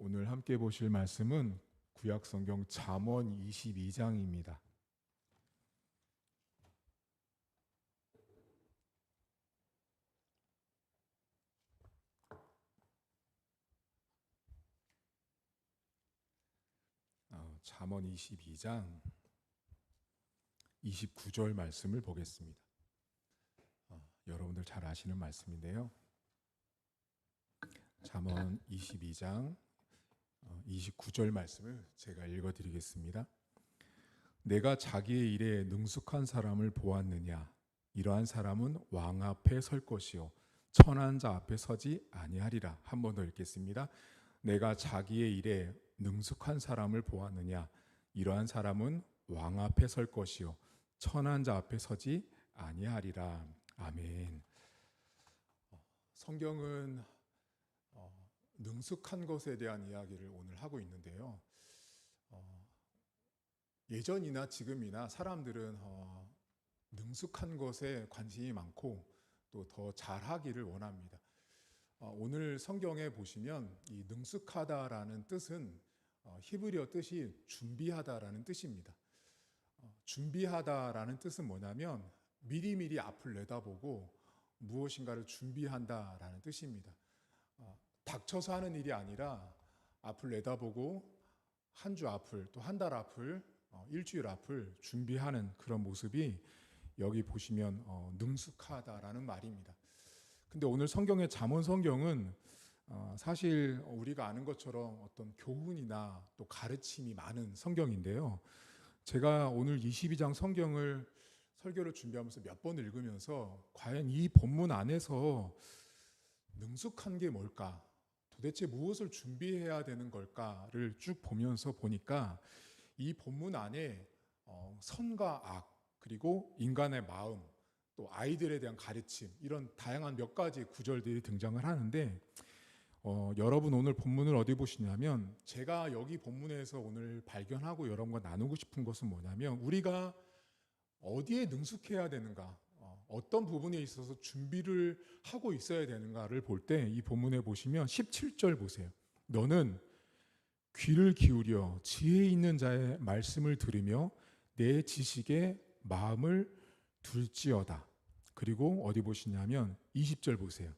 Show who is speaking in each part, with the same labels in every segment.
Speaker 1: 오늘 함께 보실 말씀은 구약 성경 잠언 22장입니다. 어, 잠언 22장 29절 말씀을 보겠습니다. 어, 여러분들 잘 아시는 말씀인데요. 잠언 22장 29절 말씀을 제가 읽어 드리겠습니다. 내가 자기의 일에 능숙한 사람을 보았느냐 이러한 사람은 왕 앞에 설 것이요 천한 자 앞에 서지 아니하리라. 한 번 더 읽겠습니다. 내가 자기의 일에 능숙한 사람을 보았느냐 이러한 사람은 왕 앞에 설 것이요 천한 자 앞에 서지 아니하리라. 아멘. 어, 성경은 어, 능숙한 것에 대한 이야기를 오늘 하고 있는데요. 어, 예전이나 지금이나 사람들은 어, 능숙한 것에 관심이 많고 또 더 잘하기를 원합니다. 어, 오늘 성경에 보시면 이 능숙하다라는 뜻은 어, 히브리어 뜻이 준비하다라는 뜻입니다. 어, 준비하다라는 뜻은 뭐냐면 미리미리 앞을 내다보고 무엇인가를 준비한다라는 뜻입니다. 어, 닥쳐서 하는 일이 아니라 앞을 내다보고 한 주 앞을 또 한 달 앞을 어, 일주일 앞을 준비하는 그런 모습이 여기 보시면 어, 능숙하다라는 말입니다. 근데 오늘 성경의 잠언 성경은 어, 사실 우리가 아는 것처럼 어떤 교훈이나 또 가르침이 많은 성경인데요. 제가 오늘 22장 성경을 설교를 준비하면서 몇 번 읽으면서 과연 이 본문 안에서 능숙한 게 뭘까? 도대체 무엇을 준비해야 되는 걸까를 쭉 보면서 보니까 이 본문 안에 어, 선과 악 그리고 인간의 마음 또 아이들에 대한 가르침 이런 다양한 몇 가지 구절들이 등장을 하는데 어, 여러분 오늘 본문을 어디 보시냐면 제가 여기 본문에서 오늘 발견하고 여러분과 나누고 싶은 것은 뭐냐면 우리가 어디에 능숙해야 되는가 어, 어떤 부분에 있어서 준비를 하고 있어야 되는가를 볼 때 이 본문에 보시면 17절 보세요. 너는 귀를 기울여 지혜 있는 자의 말씀을 들으며 내 지식에 마음을 둘지어다. 그리고 어디 보시냐면 20절 보세요.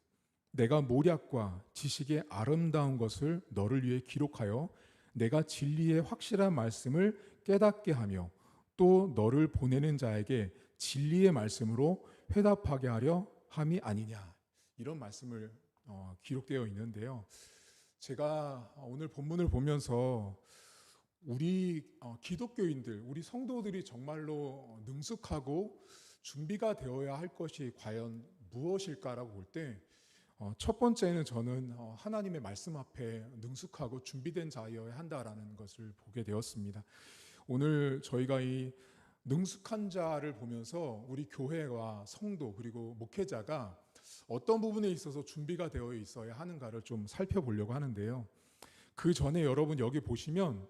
Speaker 1: 내가 모략과 지식의 아름다운 것을 너를 위해 기록하여 내가 진리의 확실한 말씀을 깨닫게 하며 또 너를 보내는 자에게 진리의 말씀으로 회답하게 하려 함이 아니냐 이런 말씀을 어, 기록되어 있는데요. 제가 오늘 본문을 보면서 우리 어, 기독교인들, 우리 성도들이 정말로 능숙하고 준비가 되어야 할 것이 과연 무엇일까라고 볼 때 어, 첫 번째는 저는 어, 하나님의 말씀 앞에 능숙하고 준비된 자여야 한다라는 것을 보게 되었습니다. 오늘 저희가 이 능숙한 자를 보면서 우리 교회와 성도 그리고 목회자가 어떤 부분에 있어서 준비가 되어 있어야 하는가를 좀 살펴보려고 하는데요. 그 전에 여러분 여기 보시면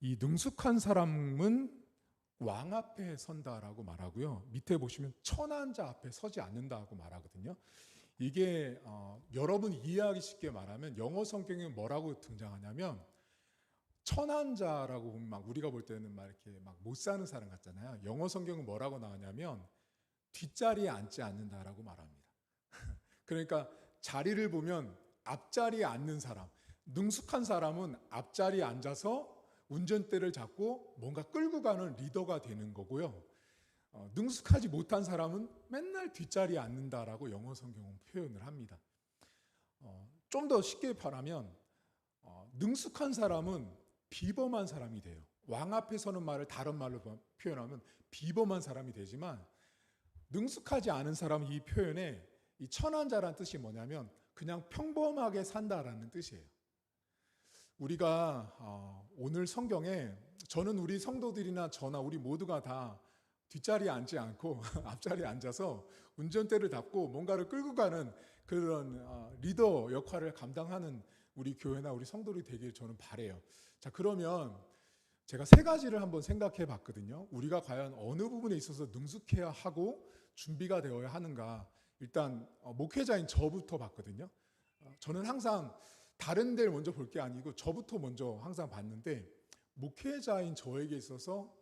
Speaker 1: 이 능숙한 사람은 왕 앞에 선다라고 말하고요. 밑에 보시면 천한 자 앞에 서지 않는다고 말하거든요. 이게 어, 여러분 이해하기 쉽게 말하면 영어 성경에 뭐라고 등장하냐면 천한 자라고 보면 막 우리가 볼 때는 막 이렇게 막 못 사는 사람 같잖아요. 영어 성경은 뭐라고 나오냐면 뒷자리에 앉지 않는다라고 말합니다. 그러니까 자리를 보면 앞자리에 앉는 사람, 능숙한 사람은 앞자리에 앉아서 운전대를 잡고 뭔가 끌고 가는 리더가 되는 거고요. 어, 능숙하지 못한 사람은 맨날 뒷자리에 앉는다라고 영어 성경은 표현을 합니다. 어, 좀 더 쉽게 말하면 어, 능숙한 사람은 비범한 사람이 돼요. 왕 앞에 서는 말을 다른 말로 표현하면 비범한 사람이 되지만 능숙하지 않은 사람은 이 표현에 이 천한 자란 뜻이 뭐냐면 그냥 평범하게 산다라는 뜻이에요. 우리가 어, 오늘 성경에 저는 우리 성도들이나 저나 우리 모두가 다 뒷자리에 앉지 않고 앞자리에 앉아서 운전대를 잡고 뭔가를 끌고 가는 그런 어, 리더 역할을 감당하는 우리 교회나 우리 성도들이 되길 저는 바래요. 자 그러면 제가 세 가지를 한번 생각해 봤거든요. 우리가 과연 어느 부분에 있어서 능숙해야 하고 준비가 되어야 하는가. 일단 어, 목회자인 저부터 봤거든요. 저는 항상 다른 데를 먼저 볼 게 아니고 저부터 먼저 항상 봤는데 목회자인 저에게 있어서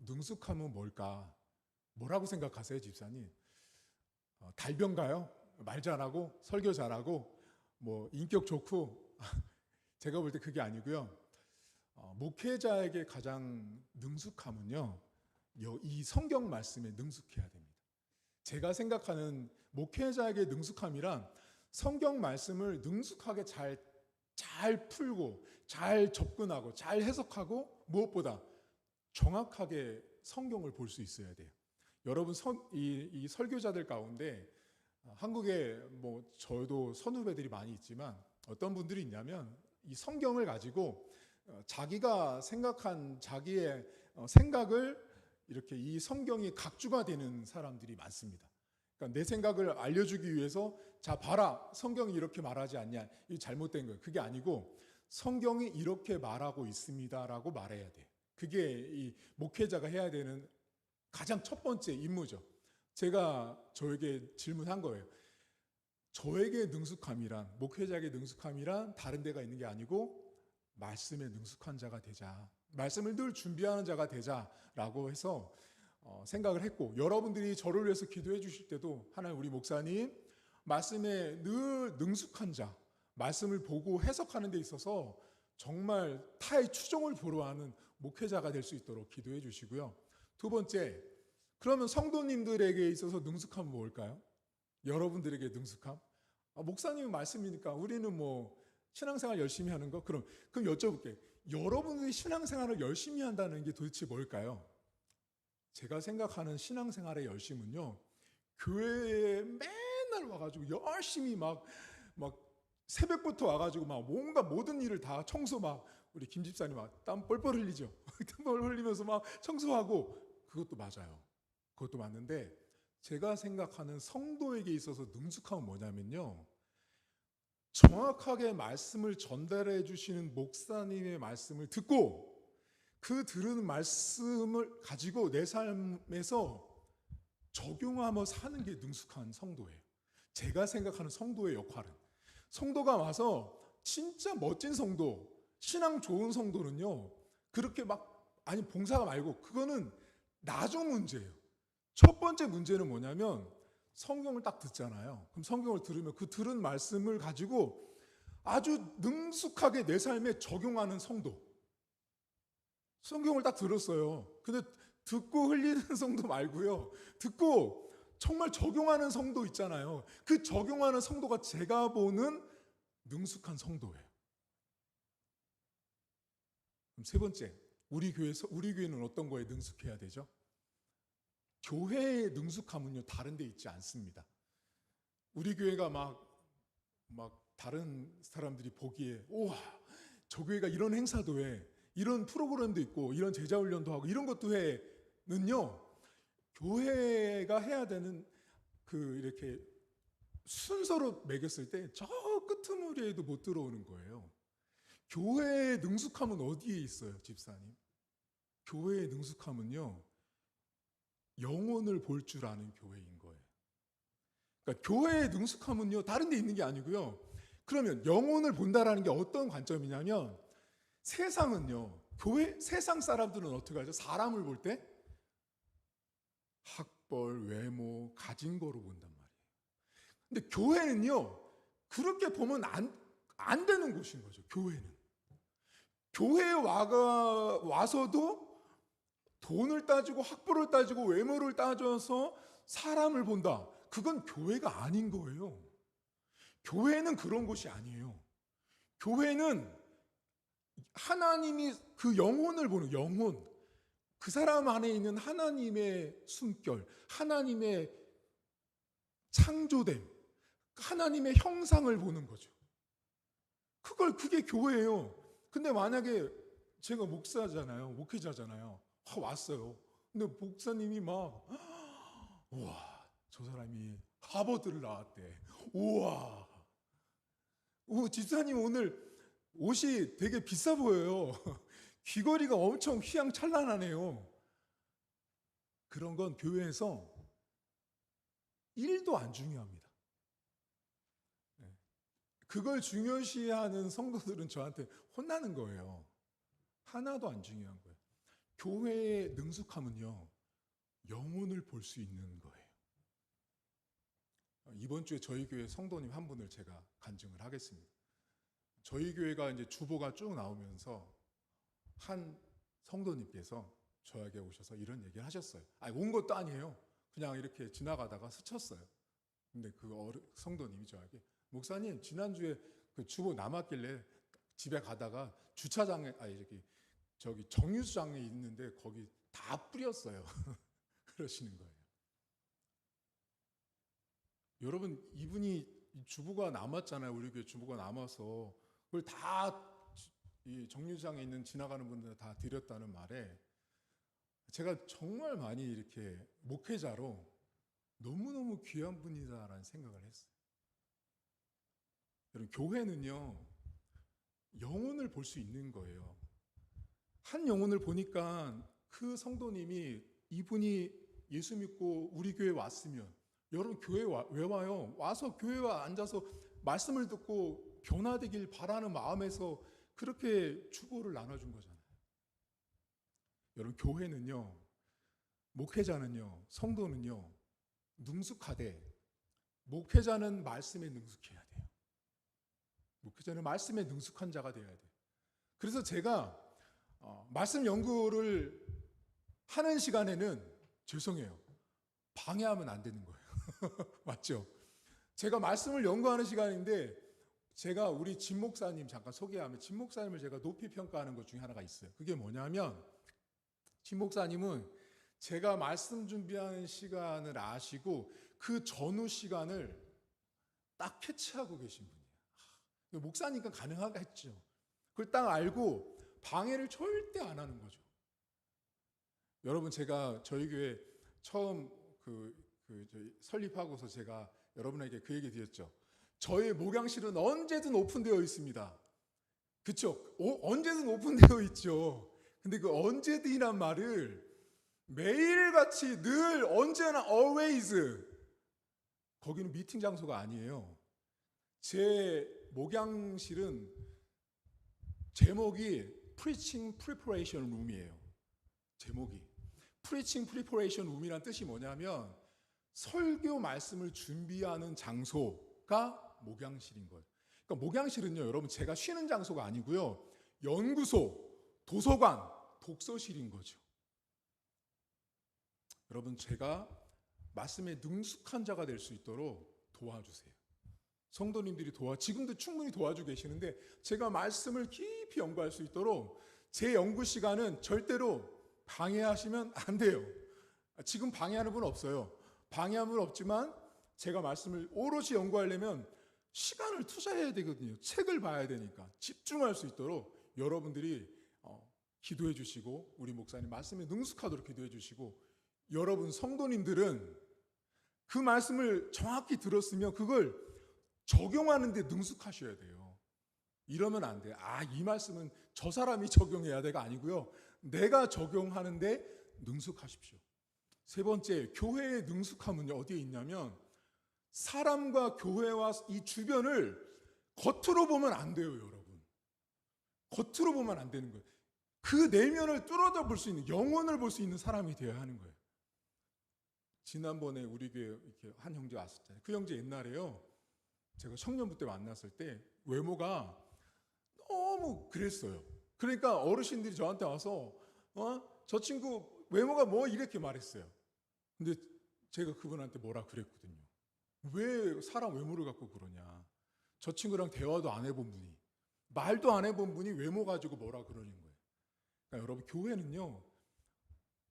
Speaker 1: 능숙함은 뭘까? 뭐라고 생각하세요, 집사님? 어, 달변가요? 말 잘하고 설교 잘하고 뭐 인격 좋고 제가 볼 때 그게 아니고요. 어, 목회자에게 가장 능숙함은요. 여- 이 성경 말씀에 능숙해야 됩니다. 제가 생각하는 목회자에게 능숙함이란 성경 말씀을 능숙하게 잘, 잘 풀고, 잘 접근하고, 잘 해석하고, 무엇보다 정확하게 성경을 볼 수 있어야 돼요. 여러분, 선, 이, 이 설교자들 가운데 어, 한국에 뭐 저도 선후배들이 많이 있지만 어떤 분들이 있냐면 이 성경을 가지고 어, 자기가 생각한 자기의 어, 생각을 이렇게 이 성경이 각주가 되는 사람들이 많습니다. 그러니까 내 생각을 알려주기 위해서 자 봐라 성경이 이렇게 말하지 않냐 이 잘못된 거예요. 그게 아니고 성경이 이렇게 말하고 있습니다라고 말해야 돼. 그게 이 목회자가 해야 되는 가장 첫 번째 임무죠. 제가 저에게 질문한 거예요. 저에게 능숙함이란 목회자에게 능숙함이란 다른 데가 있는 게 아니고 말씀에 능숙한 자가 되자. 말씀을 늘 준비하는 자가 되자라고 해서 어, 생각을 했고 여러분들이 저를 위해서 기도해 주실 때도 하나님 우리 목사님 말씀에 늘 능숙한 자 말씀을 보고 해석하는 데 있어서 정말 타의 추종을 보러하는 목회자가 될 수 있도록 기도해 주시고요. 두 번째 그러면 성도님들에게 있어서 능숙함은 뭘까요? 여러분들에게 능숙함? 아, 목사님 말씀이니까 우리는 뭐 신앙생활 열심히 하는 거 그럼 그럼 여쭤볼게. 여러분들이 신앙생활을 열심히 한다는 게 도대체 뭘까요? 제가 생각하는 신앙생활의 열심은요. 교회에 맨날 와가지고 열심히 막 막 새벽부터 와가지고 막 뭔가 모든 일을 다 청소 막 우리 김 집사님 막 땀 뻘뻘 흘리죠. 땀 흘리면서 막 청소하고 그것도 맞아요. 그것도 맞는데 제가 생각하는 성도에게 있어서 능숙함은 뭐냐면요. 정확하게 말씀을 전달해 주시는 목사님의 말씀을 듣고 그 들은 말씀을 가지고 내 삶에서 적용하며 사는 게 능숙한 성도예요. 제가 생각하는 성도의 역할은 성도가 와서 진짜 멋진 성도, 신앙 좋은 성도는요. 그렇게 막 아니 봉사가 말고 그거는 나중 문제예요. 첫 번째 문제는 뭐냐면 성경을 딱 듣잖아요. 그럼 성경을 들으면 그 들은 말씀을 가지고 아주 능숙하게 내 삶에 적용하는 성도. 성경을 딱 들었어요. 근데 듣고 흘리는 성도 말고요. 듣고 정말 적용하는 성도 있잖아요. 그 적용하는 성도가 제가 보는 능숙한 성도예요. 그럼 세 번째, 우리 교회에서 우리 교회는 어떤 거에 능숙해야 되죠? 교회의 능숙함은요 다른 데 있지 않습니다. 우리 교회가 막 막 다른 사람들이 보기에 우와 저 교회가 이런 행사도 해 이런 프로그램도 있고 이런 제자 훈련도 하고 이런 것도 해 는요 교회가 해야 되는 그 이렇게 순서로 매겼을 때 저 끄트머리에도 못 들어오는 거예요. 교회의 능숙함은 어디에 있어요, 집사님? 교회의 능숙함은요. 영혼을 볼 줄 아는 교회인 거예요. 그러니까 교회의 능숙함은요, 다른 데 있는 게 아니고요. 그러면 영혼을 본다라는 게 어떤 관점이냐면 세상은요, 교회, 세상 사람들은 어떻게 하죠? 사람을 볼 때 학벌, 외모, 가진 거로 본단 말이에요. 근데 교회는요, 그렇게 보면 안, 안 되는 곳인 거죠, 교회는. 교회에 와가, 와서도 돈을 따지고 학벌을 따지고 외모를 따져서 사람을 본다. 그건 교회가 아닌 거예요. 교회는 그런 곳이 아니에요. 교회는 하나님이 그 영혼을 보는 영혼, 그 사람 안에 있는 하나님의 숨결, 하나님의 창조됨, 하나님의 형상을 보는 거죠. 그걸 그게 교회예요. 근데 만약에 제가 목사잖아요, 목회자잖아요. 아, 왔어요. 근데 목사님이 막 우와 저 사람이 하버드를 나왔대. 우와. 오, 집사님 오늘 옷이 되게 비싸 보여요. 귀걸이가 엄청 휘황찬란하네요. 그런 건 교회에서 일도 안 중요합니다. 네. 그걸 중요시하는 성도들은 저한테 혼나는 거예요. 하나도 안 중요한. 교회의 능숙함은요, 영혼을 볼 수 있는 거예요. 이번 주에 저희 교회 성도님 한 분을 제가 간증을 하겠습니다. 저희 교회가 이제 주보가 쭉 나오면서 한 성도님께서 저에게 오셔서 이런 얘기를 하셨어요. 아니, 온 것도 아니에요. 그냥 이렇게 지나가다가 스쳤어요. 근데 그 성도님이 저에게 목사님 지난주에 그 주보 남았길래 집에 가다가 주차장에 아니 저기 저기 정유수장에 있는데 거기 다 뿌렸어요. 그러시는 거예요. 여러분 이분이 이 주부가 남았잖아요. 우리 교회 주부가 남아서 그걸 다 이 정류장에 있는 지나가는 분들 다 드렸다는 말에 제가 정말 많이 이렇게 목회자로 너무너무 귀한 분이다라는 생각을 했어요. 여러분 교회는요. 영혼을 볼 수 있는 거예요. 한 영혼을 보니까 그 성도님이 이분이 예수 믿고 우리 교회 왔으면 여러분 교회 와, 왜 와요? 와서 교회에 앉아서 말씀을 듣고 변화되길 바라는 마음에서 그렇게 축복을 나눠준 거잖아요. 여러분 교회는요, 목회자는요, 성도는요, 능숙하되 목회자는 말씀에 능숙해야 돼요. 목회자는 말씀에 능숙한 자가 되어야 돼요. 그래서 제가 어, 말씀 연구를 하는 시간에는 죄송해요. 방해하면 안 되는 거예요. 맞죠? 제가 말씀을 연구하는 시간인데 제가 우리 진 목사님 잠깐 소개하면 진 목사님을 제가 높이 평가하는 것 중에 하나가 있어요. 그게 뭐냐면 진 목사님은 제가 말씀 준비하는 시간을 아시고 그 전후 시간을 딱 캐치하고 계신 분이에요. 목사니까 가능하겠죠. 그걸 딱 알고 방해를 절대 안 하는 거죠. 여러분 제가 저희 교회 처음 그, 그 설립하고서 제가 여러분에게 그 얘기 드렸죠. 저의 목양실은 언제든 오픈되어 있습니다. 그쵸? 오, 언제든 오픈되어 있죠. 근데 그 언제든이란 말을 매일같이 늘 언제나 always 거기는 미팅 장소가 아니에요. 제 목양실은 제목이 Preaching Preparation Room이에요. 제목이 Preaching Preparation Room이란 뜻이 뭐냐면 설교 말씀을 준비하는 장소가 목양실인 거예요. 그러니까 목양실은요, 여러분 제가 쉬는 장소가 아니고요. 연구소, 도서관, 독서실인 거죠. 여러분 제가 말씀에 능숙한 자가 될 수 있도록 도와주세요. 성도님들이 도와 지금도 충분히 도와주고 계시는데 제가 말씀을 깊이 연구할 수 있도록 제 연구 시간은 절대로 방해하시면 안 돼요. 지금 방해하는 분 없어요. 분 없지만 제가 말씀을 오롯이 연구하려면 시간을 투자해야 되거든요. 책을 봐야 되니까 집중할 수 있도록 여러분들이 어, 기도해 주시고 우리 목사님 말씀에 능숙하도록 기도해 주시고 여러분 성도님들은 그 말씀을 정확히 들었으면 그걸 적용하는 데 능숙하셔야 돼요. 이러면 안 돼요. 아, 이 말씀은 저 사람이 적용해야 돼가 아니고요. 내가 적용하는데 능숙하십시오. 세 번째, 교회의 능숙함은 어디에 있냐면 사람과 교회와 이 주변을 겉으로 보면 안 돼요, 여러분. 겉으로 보면 안 되는 거예요. 그 내면을 뚫어져 볼 수 있는 영혼을 볼 수 있는 사람이 되어야 하는 거예요. 지난번에 우리 교회 한 형제 왔었잖아요. 그 형제 옛날에요. 제가 청년부 때 만났을 때 외모가 너무 그랬어요. 그러니까 어르신들이 저한테 와서 어? 저 친구 외모가 뭐 이렇게 말했어요. 근데 제가 그분한테 뭐라 그랬거든요. 왜 사람 외모를 갖고 그러냐. 저 친구랑 대화도 안 해본 분이, 말도 안 해본 분이 외모 가지고 뭐라 그러는 거예요. 그러니까 여러분, 교회는요,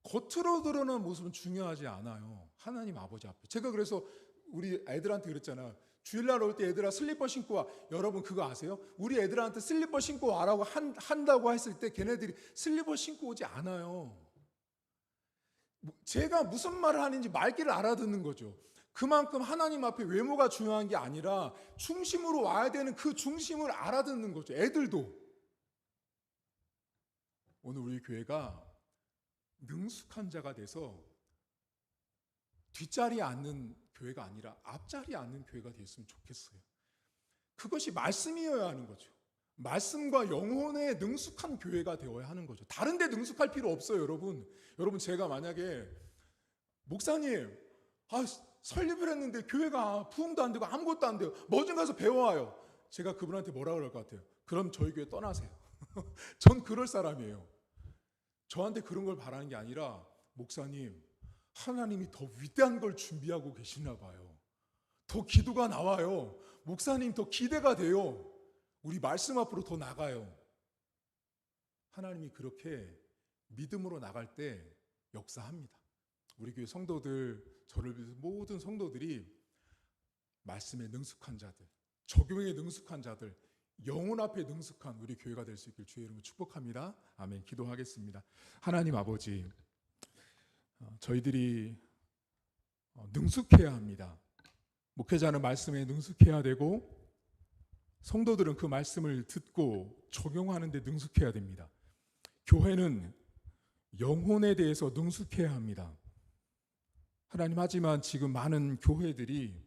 Speaker 1: 겉으로 드러나는 모습은 중요하지 않아요. 하나님 아버지 앞에. 제가 그래서 우리 애들한테 그랬잖아. 주일날 올 때 애들아 슬리퍼 신고 와. 여러분 그거 아세요? 우리 애들한테 슬리퍼 신고 와라고 한, 한다고 했을 때 걔네들이 슬리퍼 신고 오지 않아요. 뭐, 제가 무슨 말을 하는지 말귀를 알아듣는 거죠. 그만큼 하나님 앞에 외모가 중요한 게 아니라 중심으로 와야 되는 그 중심을 알아듣는 거죠. 애들도. 오늘 우리 교회가 능숙한 자가 돼서 뒷자리에 앉는 교회가 아니라 앞자리에 앉는 교회가 됐으면 좋겠어요. 그것이 말씀이어야 하는 거죠. 말씀과 영혼에 능숙한 교회가 되어야 하는 거죠. 다른 데 능숙할 필요 없어요, 여러분. 여러분 제가 만약에 목사님, 아, 설립을 했는데 교회가 부흥도 안 되고 아무것도 안 돼요. 뭐좀 가서 배워와요. 제가 그분한테 뭐라 그럴 것 같아요. 그럼 저희 교회 떠나세요. 전 그럴 사람이에요. 저한테 그런 걸 바라는 게 아니라 목사님, 하나님이 더 위대한 걸 준비하고 계시나 봐요. 더 기도가 나와요. 목사님 더 기대가 돼요. 우리 말씀 앞으로 더 나가요. 하나님이 그렇게 믿음으로 나갈 때 역사합니다. 우리 교회 성도들, 저를 비롯해 모든 성도들이 말씀에 능숙한 자들, 적용에 능숙한 자들, 영혼 앞에 능숙한 우리 교회가 될 수 있길 주의 이름으로 축복합니다. 아멘. 기도하겠습니다. 하나님 아버지, 어, 저희들이 어, 능숙해야 합니다. 목회자는 말씀에 능숙해야 되고 성도들은 그 말씀을 듣고 적용하는 데 능숙해야 됩니다. 교회는 영혼에 대해서 능숙해야 합니다. 하나님 하지만 지금 많은 교회들이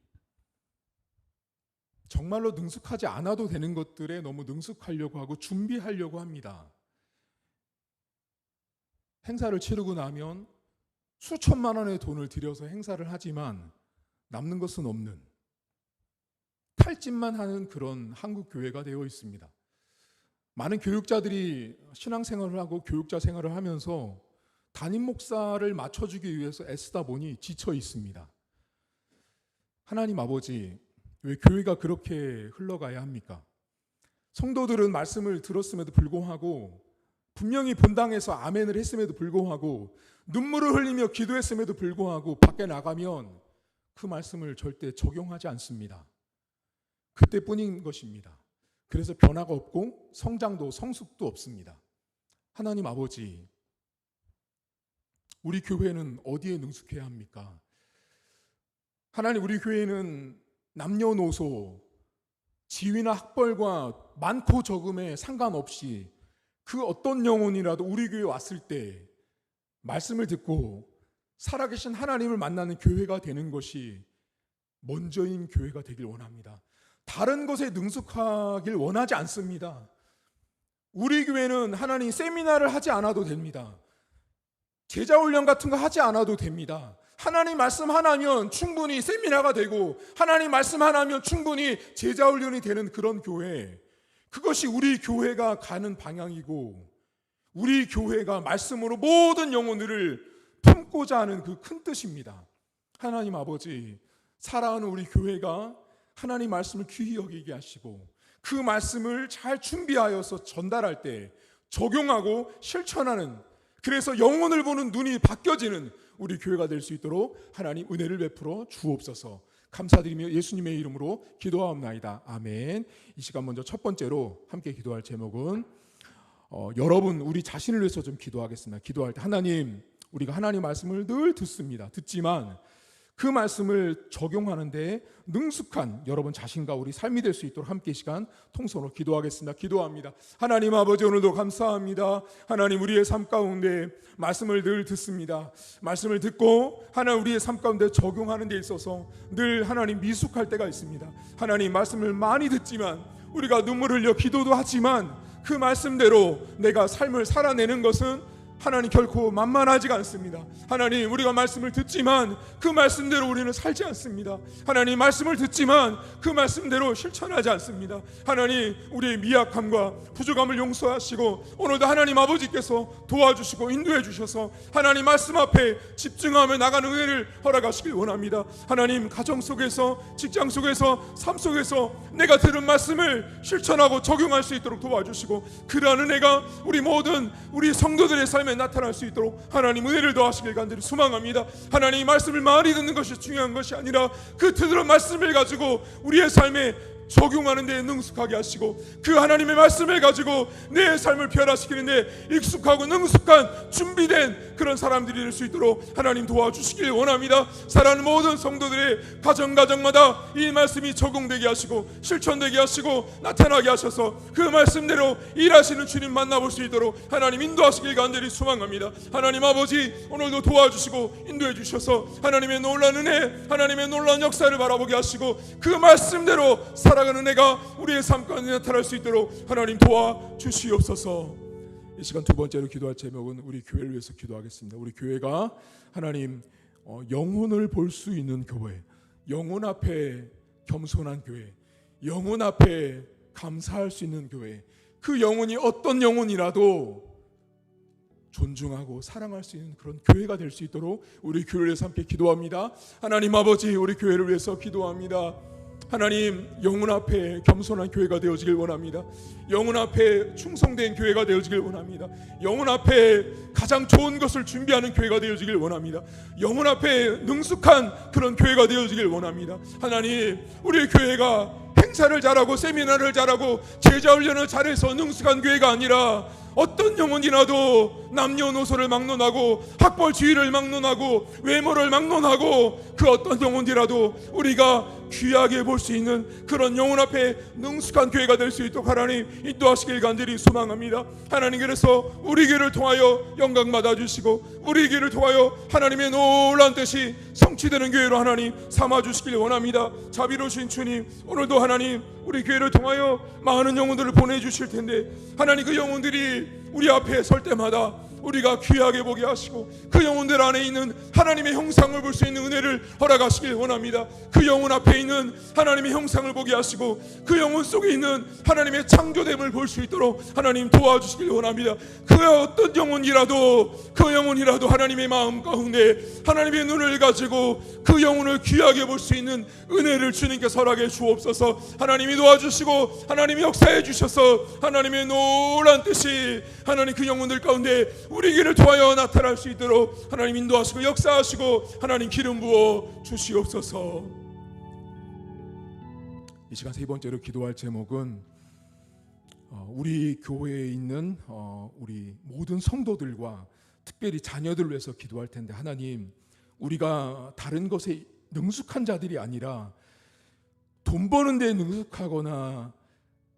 Speaker 1: 정말로 능숙하지 않아도 되는 것들에 너무 능숙하려고 하고 준비하려고 합니다. 행사를 치르고 나면 수천만 원의 돈을 들여서 행사를 하지만 남는 것은 없는 탈진만 하는 그런 한국 교회가 되어 있습니다. 많은 교육자들이 신앙생활을 하고 교육자 생활을 하면서 담임 목사를 맞춰주기 위해서 애쓰다 보니 지쳐 있습니다. 하나님 아버지, 왜 교회가 그렇게 흘러가야 합니까? 성도들은 말씀을 들었음에도 불구하고 분명히 본당에서 아멘을 했음에도 불구하고 눈물을 흘리며 기도했음에도 불구하고 밖에 나가면 그 말씀을 절대 적용하지 않습니다. 그때뿐인 것입니다. 그래서 변화가 없고 성장도 성숙도 없습니다. 하나님 아버지, 우리 교회는 어디에 능숙해야 합니까? 하나님 우리 교회는 남녀노소 지위나 학벌과 많고 적음에 상관없이 그 어떤 영혼이라도 우리 교회에 왔을 때 말씀을 듣고 살아계신 하나님을 만나는 교회가 되는 것이 먼저인 교회가 되길 원합니다. 다른 것에 능숙하길 원하지 않습니다. 우리 교회는 하나님 세미나를 하지 않아도 됩니다. 제자 훈련 같은 거 하지 않아도 됩니다. 하나님 말씀 하나면 충분히 세미나가 되고 하나님 말씀 하나면 충분히 제자 훈련이 되는 그런 교회. 그것이 우리 교회가 가는 방향이고 우리 교회가 말씀으로 모든 영혼들을 품고자 하는 그 큰 뜻입니다. 하나님 아버지, 사랑하는 우리 교회가 하나님 말씀을 귀히 여기게 하시고 그 말씀을 잘 준비하여서 전달할 때 적용하고 실천하는 그래서 영혼을 보는 눈이 바뀌어지는 우리 교회가 될 수 있도록 하나님 은혜를 베풀어 주옵소서. 감사드리며 예수님의 이름으로 기도하옵나이다. 아멘. 이 시간 먼저 첫 번째로 함께 기도할 제목은 어, 여러분 우리 자신을 위해서 좀 기도하겠습니다. 기도할 때 하나님 우리가 하나님 말씀을 늘 듣습니다. 듣지만 그 말씀을 적용하는데 능숙한 여러분 자신과 우리 삶이 될 수 있도록 함께 이 시간 통성으로 기도하겠습니다. 기도합니다. 하나님 아버지 오늘도 감사합니다. 하나님 우리의 삶 가운데 말씀을 늘 듣습니다. 말씀을 듣고 하나 우리의 삶 가운데 적용하는 데 있어서 늘 하나님 미숙할 때가 있습니다. 하나님 말씀을 많이 듣지만 우리가 눈물 흘려 기도도 하지만 그 말씀대로 내가 삶을 살아내는 것은 하나님 결코 만만하지가 않습니다. 하나님 우리가 말씀을 듣지만 그 말씀대로 우리는 살지 않습니다. 하나님 말씀을 듣지만 그 말씀대로 실천하지 않습니다. 하나님 우리의 미약함과 부족함을 용서하시고 오늘도 하나님 아버지께서 도와주시고 인도해 주셔서 하나님 말씀 앞에 집중하며 나가는 은혜를 허락하시길 원합니다. 하나님 가정 속에서 직장 속에서 삶 속에서 내가 들은 말씀을 실천하고 적용할 수 있도록 도와주시고 그러한 은혜가 우리 모든 우리 성도들의 삶에 나타날 수 있도록 하나님 은혜를 더하시길 간절히 소망합니다. 하나님 말씀을 많이 듣는 것이 중요한 것이 아니라 그 들은 말씀을 가지고 우리의 삶에 적용하는 데 능숙하게 하시고 그 하나님의 말씀을 가지고 내 삶을 변화시키는 데 익숙하고 능숙한 준비된 그런 사람들이 될 수 있도록 하나님 도와주시길 원합니다. 사랑하는 모든 성도들의 가정 가정마다 이 말씀이 적용되게 하시고 실천되게 하시고 나타나게 하셔서 그 말씀대로 일하시는 주님 만나볼 수 있도록 하나님 인도하시길 간절히 소망합니다. 하나님 아버지 오늘도 도와주시고 인도해 주셔서 하나님의 놀라운 은혜 하나님의 놀라운 역사를 바라보게 하시고 그 말씀대로 살 살아가는 내가 우리의 삶 가운데 나타날 수 있도록 하나님 도와 주시옵소서. 이 시간 두 번째로 기도할 제목은 우리 교회를 위해서 기도하겠습니다. 우리 교회가 하나님 어, 영혼을 볼 수 있는 교회, 영혼 앞에 겸손한 교회, 영혼 앞에 감사할 수 있는 교회, 그 영혼이 어떤 영혼이라도 존중하고 사랑할 수 있는 그런 교회가 될 수 있도록 우리 교회를 위해서 함께 기도합니다. 하나님 아버지 우리 교회를 위해서 기도합니다. 하나님 영혼 앞에 겸손한 교회가 되어지길 원합니다. 영혼 앞에 충성된 교회가 되어지길 원합니다. 영혼 앞에 가장 좋은 것을 준비하는 교회가 되어지길 원합니다. 영혼 앞에 능숙한 그런 교회가 되어지길 원합니다. 하나님 우리 교회가 행사를 잘하고 세미나를 잘하고 제자 훈련을 잘해서 능숙한 교회가 아니라 어떤 영혼이라도 남녀노소를 막론하고 학벌 지위를 막론하고 외모를 막론하고 그 어떤 영혼이라도 우리가 귀하게 볼 수 있는 그런 영혼 앞에 능숙한 교회가 될 수 있도록 하나님 인도하시길 간절히 소망합니다. 하나님 그래서 우리 교회를 통하여 영광 받아 주시고 우리 교회를 통하여 하나님의 놀라운 뜻이 성취되는 교회로 하나님 삼아 주시길 원합니다. 자비로우신 주님 오늘도 하나님 우리 교회를 통하여 많은 영혼들을 보내 주실 텐데 하나님 그 영혼들이 우리 앞에 설 때마다 우리가 귀하게 보게 하시고 그 영혼들 안에 있는 하나님의 형상을 볼 수 있는 은혜를 허락하시길 원합니다. 그 영혼 앞에 있는 하나님의 형상을 보게 하시고 그 영혼 속에 있는 하나님의 창조됨을 볼 수 있도록 하나님 도와주시길 원합니다. 그 어떤 영혼이라도 그 영혼이라도 하나님의 마음 가운데 하나님의 눈을 가지고 그 영혼을 귀하게 볼 수 있는 은혜를 주님께서 허락해 주옵소서. 하나님이 도와주시고 하나님이 역사해 주셔서 하나님의 놀란 뜻이 하나님 그 영혼들 가운데 우리 길을 통하여 나타날 수 있도록 하나님 인도하시고 역사하시고 하나님 기름 부어 주시옵소서. 이 시간 세 번째로 기도할 제목은 어, 우리 교회에 있는 어, 우리 모든 성도들과 특별히 자녀들을 위해서 기도할 텐데 하나님 우리가 다른 것에 능숙한 자들이 아니라 돈 버는 데 능숙하거나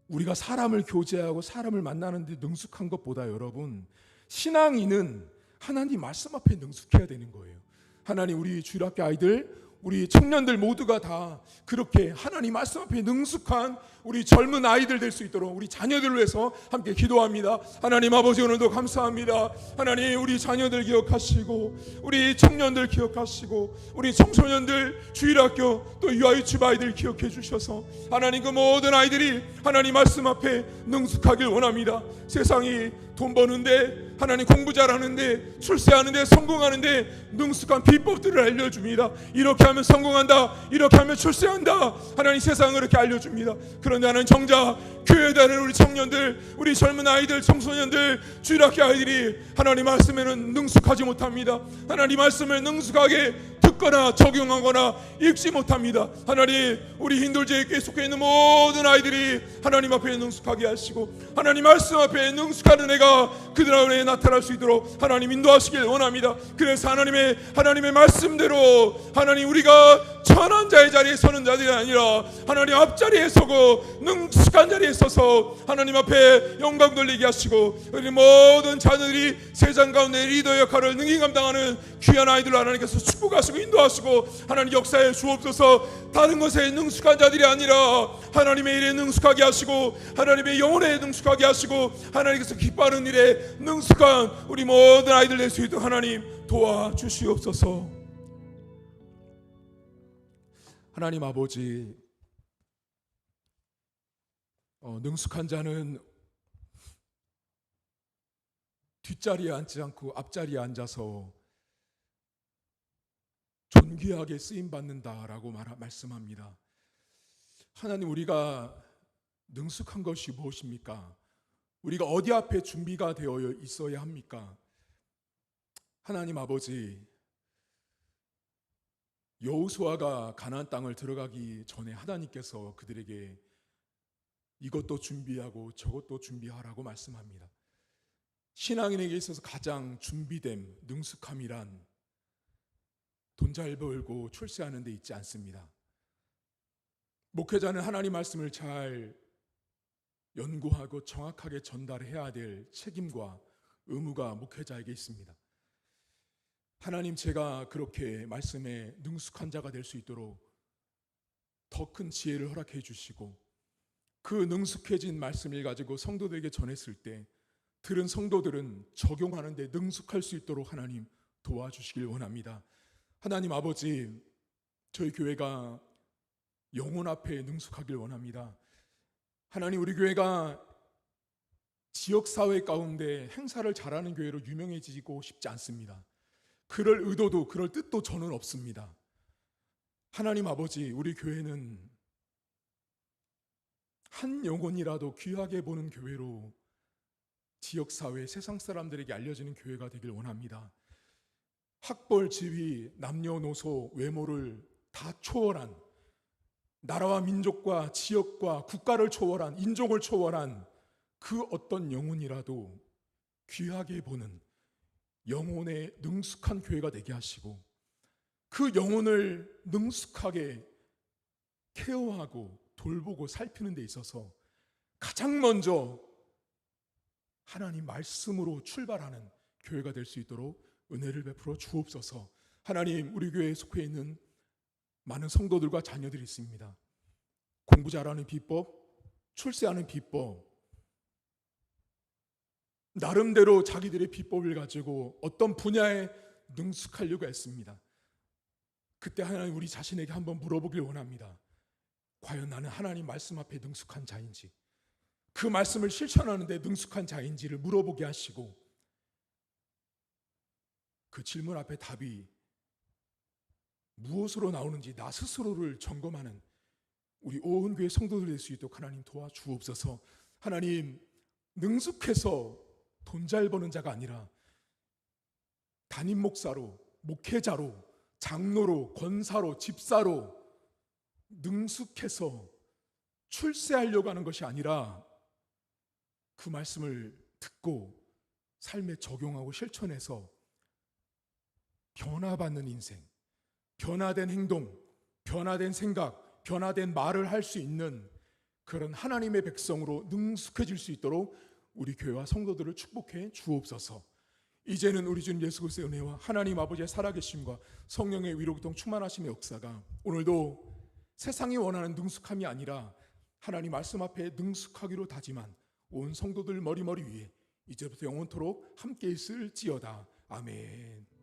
Speaker 1: 우리가 사람을 교제하고 사람을 만나는 데 능숙한 것보다 여러분 신앙인은 하나님 말씀 앞에 능숙해야 되는 거예요. 하나님 우리 주일학교 아이들 우리 청년들 모두가 다 그렇게 하나님 말씀 앞에 능숙한 우리 젊은 아이들 될 수 있도록 우리 자녀들을 위해서 함께 기도합니다. 하나님 아버지 오늘도 감사합니다. 하나님 우리 자녀들 기억하시고 우리 청년들 기억하시고 우리 청소년들 주일학교 또 유아유치부 아이들 기억해 주셔서 하나님 그 모든 아이들이 하나님 말씀 앞에 능숙하길 원합니다. 세상이 돈 버는데 하나님 공부 잘하는데 출세하는데 성공하는데 능숙한 비법들을 알려줍니다. 이렇게 하면 성공한다. 이렇게 하면 출세한다. 하나님 세상을 그렇게 알려줍니다. 그런데 하나님 정작 교회에 다니는 우리 청년들, 우리 젊은 아이들, 청소년들, 주일학교 아이들이 하나님 말씀에는 능숙하지 못합니다. 하나님 말씀을 능숙하게 듣거나 적용하거나 읽지 못합니다. 하나님 우리 힌돌제에 속해 있는 모든 아이들이 하나님 앞에 능숙하게 하시고 하나님 말씀 앞에 능숙한 은혜가 그들 안에 나타날 수 있도록 하나님 인도하시길 원합니다. 그래서 하나님의 하나님의 말씀대로 하나님 우리가 천한 자의 자리에 서는 자들이 아니라 하나님 앞자리에 서고 능숙한 자리에 서서 하나님 앞에 영광 돌리게 하시고 우리 모든 자녀들이 세상 가운데 리더 역할을 능히 감당하는 귀한 아이들 하나님께서 축복하시고 인도하시고 하나님 역사에 주옵소서. 다른 것에 능숙한 자들이 아니라 하나님의 일에 능숙하게 하시고 하나님의 영혼에 능숙하게 하시고 하나님께서 기뻐하는 일에 능숙한 우리 모든 아이들 될 수 있도록 하나님 도와주시옵소서. 하나님 아버지 어, 능숙한 자는 뒷자리에 앉지 않고 앞자리에 앉아서 존귀하게 쓰임 받는다라고 말, 말씀합니다. 하나님 우리가 능숙한 것이 무엇입니까? 우리가 어디 앞에 준비가 되어 있어야 합니까? 하나님 아버지 여호수아가 가나안 땅을 들어가기 전에 하나님께서 그들에게 이것도 준비하고 저것도 준비하라고 말씀합니다. 신앙인에게 있어서 가장 준비됨, 능숙함이란 돈 잘 벌고 출세하는 데 있지 않습니다. 목회자는 하나님 말씀을 잘 연구하고 정확하게 전달해야 될 책임과 의무가 목회자에게 있습니다. 하나님 제가 그렇게 말씀에 능숙한 자가 될 수 있도록 더 큰 지혜를 허락해 주시고 그 능숙해진 말씀을 가지고 성도들에게 전했을 때 들은 성도들은 적용하는데 능숙할 수 있도록 하나님 도와주시길 원합니다. 하나님 아버지, 저희 교회가 영혼 앞에 능숙하길 원합니다. 하나님 우리 교회가 지역 사회 가운데 행사를 잘하는 교회로 유명해지고 싶지 않습니다. 그럴 의도도 그럴 뜻도 저는 없습니다. 하나님 아버지, 우리 교회는 한 영혼이라도 귀하게 보는 교회로 지역 사회 세상 사람들에게 알려지는 교회가 되길 원합니다. 학벌, 지위, 남녀노소, 외모를 다 초월한 나라와 민족과 지역과 국가를 초월한 인종을 초월한 그 어떤 영혼이라도 귀하게 보는 영혼의 능숙한 교회가 되게 하시고 그 영혼을 능숙하게 케어하고 돌보고 살피는 데 있어서 가장 먼저 하나님 말씀으로 출발하는 교회가 될 수 있도록 은혜를 베풀어 주옵소서. 하나님 우리 교회에 속해 있는 많은 성도들과 자녀들이 있습니다. 공부 잘하는 비법, 출세하는 비법, 나름대로 자기들의 비법을 가지고 어떤 분야에 능숙하려고 했습니다. 그때 하나님 우리 자신에게 한번 물어보길 원합니다. 과연 나는 하나님 말씀 앞에 능숙한 자인지, 그 말씀을 실천하는데 능숙한 자인지를 물어보게 하시고, 그 질문 앞에 답이 무엇으로 나오는지 나 스스로를 점검하는 우리 온 교회 성도들 될 수 있도록 하나님 도와주옵소서. 하나님 능숙해서 돈 잘 버는 자가 아니라 담임 목사로 목회자로 장로로 권사로 집사로 능숙해서 출세하려고 하는 것이 아니라 그 말씀을 듣고 삶에 적용하고 실천해서 변화받는 인생, 변화된 행동, 변화된 생각, 변화된 말을 할 수 있는 그런 하나님의 백성으로 능숙해질 수 있도록 우리 교회와 성도들을 축복해 주옵소서. 이제는 우리 주님 예수 그리스도의 은혜와 하나님 아버지의 살아계심과 성령의 위로기통 충만하심의 역사가 오늘도 세상이 원하는 능숙함이 아니라 하나님 말씀 앞에 능숙하기로 다짐한 온 성도들 머리머리 위에 이제부터 영원토록 함께 있을지어다. 아멘.